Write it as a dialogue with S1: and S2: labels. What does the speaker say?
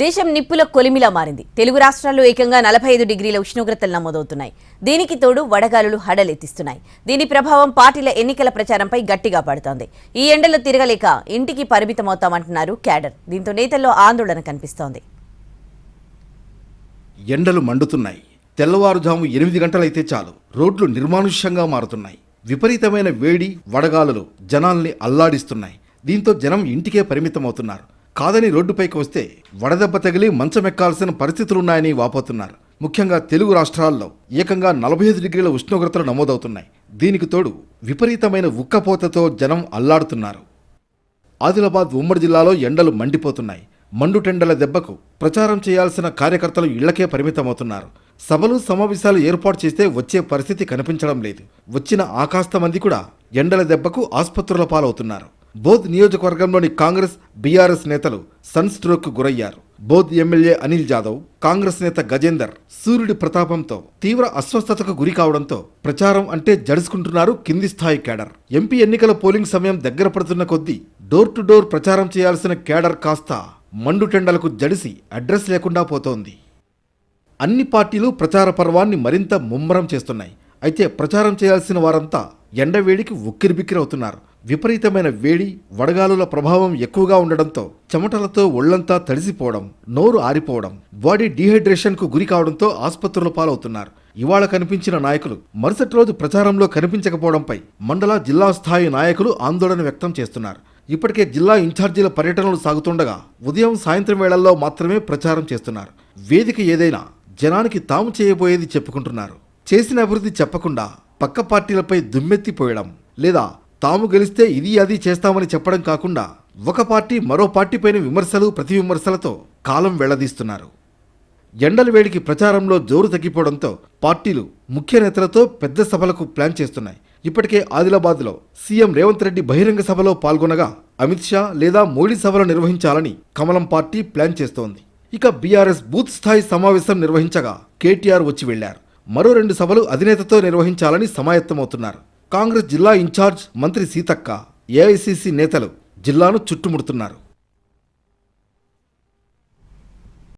S1: దేశం నిప్పుల కొలిమిలా మారింది. తెలుగు రాష్ట్రాల్లో ఏకంగా నలభై ఐదు డిగ్రీల ఉష్ణోగ్రతలు నమోదవుతున్నాయి. దీనికి తోడు వడగాలులు హడలెత్తిస్తున్నాయి. దీని ప్రభావం పార్టీల ఎన్నికల ప్రచారంపై గట్టిగా పడుతోంది. ఈ ఎండలో తిరగలేక ఇంటికి పరిమితమవుతామంటున్నారు క్యాడర్. దీంతో నేతల్లో ఆందోళన కనిపిస్తోంది.
S2: ఎండలు మండుతున్నాయి. తెల్లవారుజాము ఎనిమిది గంటలైతే చాలు రోడ్లు నిర్మానుష్యంగా మారుతున్నాయి. విపరీతమైన వేడి వడగాలులు జనాల్ని అల్లాడిస్తున్నాయి. దీంతో జనం ఇంటికే పరిమితమవుతున్నారు. కాదని రోడ్డుపైకి వస్తే వడదెబ్బ తగిలి మంచమెక్కాల్సిన పరిస్థితులున్నాయని వాపోతున్నారు. ముఖ్యంగా తెలుగు రాష్ట్రాల్లో ఏకంగా నలభై ఐదు డిగ్రీల ఉష్ణోగ్రతలు నమోదవుతున్నాయి. దీనికి తోడు విపరీతమైన ఉక్కపోతతో జనం అల్లాడుతున్నారు. ఆదిలాబాద్ ఉమ్మడి జిల్లాలో ఎండలు మండిపోతున్నాయి. మండుటెండల దెబ్బకు ప్రచారం చేయాల్సిన కార్యకర్తలు ఇళ్ళకే పరిమితమవుతున్నారు. సభలు సమావేశాలు ఏర్పాటు చేస్తే వచ్చే పరిస్థితి కనిపించడం లేదు. వచ్చిన ఆకాస్త మంది కూడా ఎండల దెబ్బకు ఆసుపత్రుల పాలవుతున్నారు. బోధ్ నియోజకవర్గంలోని కాంగ్రెస్ బీఆర్ఎస్ నేతలు సన్ స్ట్రోక్ గురయ్యారు. బోధ్ ఎమ్మెల్యే అనిల్ జాదవ్ కాంగ్రెస్ నేత గజేందర్ సూర్యుడి ప్రతాపంతో తీవ్ర అస్వస్థతకు గురి కావడంతో ప్రచారం అంటే జడుసుకుంటున్నారు కింది స్థాయి కేడర్. ఎంపీ ఎన్నికల పోలింగ్ సమయం దగ్గర పడుతున్న కొద్దీ డోర్ టు డోర్ ప్రచారం చేయాల్సిన కేడర్ కాస్త మండుటెండలకు జడిసి అడ్రస్ లేకుండా పోతోంది. అన్ని పార్టీలు ప్రచార పర్వాన్ని మరింత ముమ్మరం చేస్తున్నాయి. అయితే ప్రచారం చేయాల్సిన వారంతా ఎండవేడికి ఉక్కిరిబిక్కిరవుతున్నారు విపరీతమైన వేడి వడగాలుల ప్రభావం ఎక్కువగా ఉండడంతో చెమటలతో ఒళ్ళంతా తడిసిపోవడం నోరు ఆరిపోవడం బాడీ డీహైడ్రేషన్కు గురి కావడంతో ఆసుపత్రుల పాలవుతున్నారు. ఇవాళ కనిపించిన నాయకులు మరుసటి రోజు ప్రచారంలో కనిపించకపోవడంపై మండల జిల్లా స్థాయి నాయకులు ఆందోళన వ్యక్తం చేస్తున్నారు. ఇప్పటికే జిల్లా ఇన్ఛార్జీల పర్యటనలు సాగుతుండగా ఉదయం సాయంత్రం వేళల్లో మాత్రమే ప్రచారం చేస్తున్నారు. వేదిక ఏదైనా జనానికి తాము చేయబోయేది చెప్పుకుంటున్నారు. చేసిన అభివృద్ధి చెప్పకుండా పక్క పార్టీలపై దుమ్మెత్తిపోయడం లేదా తాము గెలిస్తే ఇది అది చేస్తామని చెప్పడం కాకుండా ఒక పార్టీ మరో పార్టీపైన విమర్శలు ప్రతి విమర్శలతో కాలం వెళ్ళదీస్తున్నారు. ఎండల వేడికి ప్రచారంలో జోరు తగ్గిపోవడంతో పార్టీలు ముఖ్య నేతలతో పెద్ద సభలకు ప్లాన్ చేస్తున్నాయి. ఇప్పటికే ఆదిలాబాద్లో సీఎం రేవంత్ రెడ్డి బహిరంగ సభలో పాల్గొనగా అమిత్ షా లేదా మోడీ సభలు నిర్వహించాలని కమలం పార్టీ ప్లాన్ చేస్తోంది. ఇక బీఆర్ఎస్ బూత్ స్థాయి సమావేశం నిర్వహించగా కేటీఆర్ వచ్చి వెళ్ళారు. మరో రెండు సభలు అధినేతతో నిర్వహించాలని సమాయత్తమవుతున్నారు. కాంగ్రెస్ జిల్లా ఇన్ఛార్జ్ మంత్రి సీతక్క ఏఐసీసీ నేతలు జిల్లాను చుట్టుముడుతున్నారు.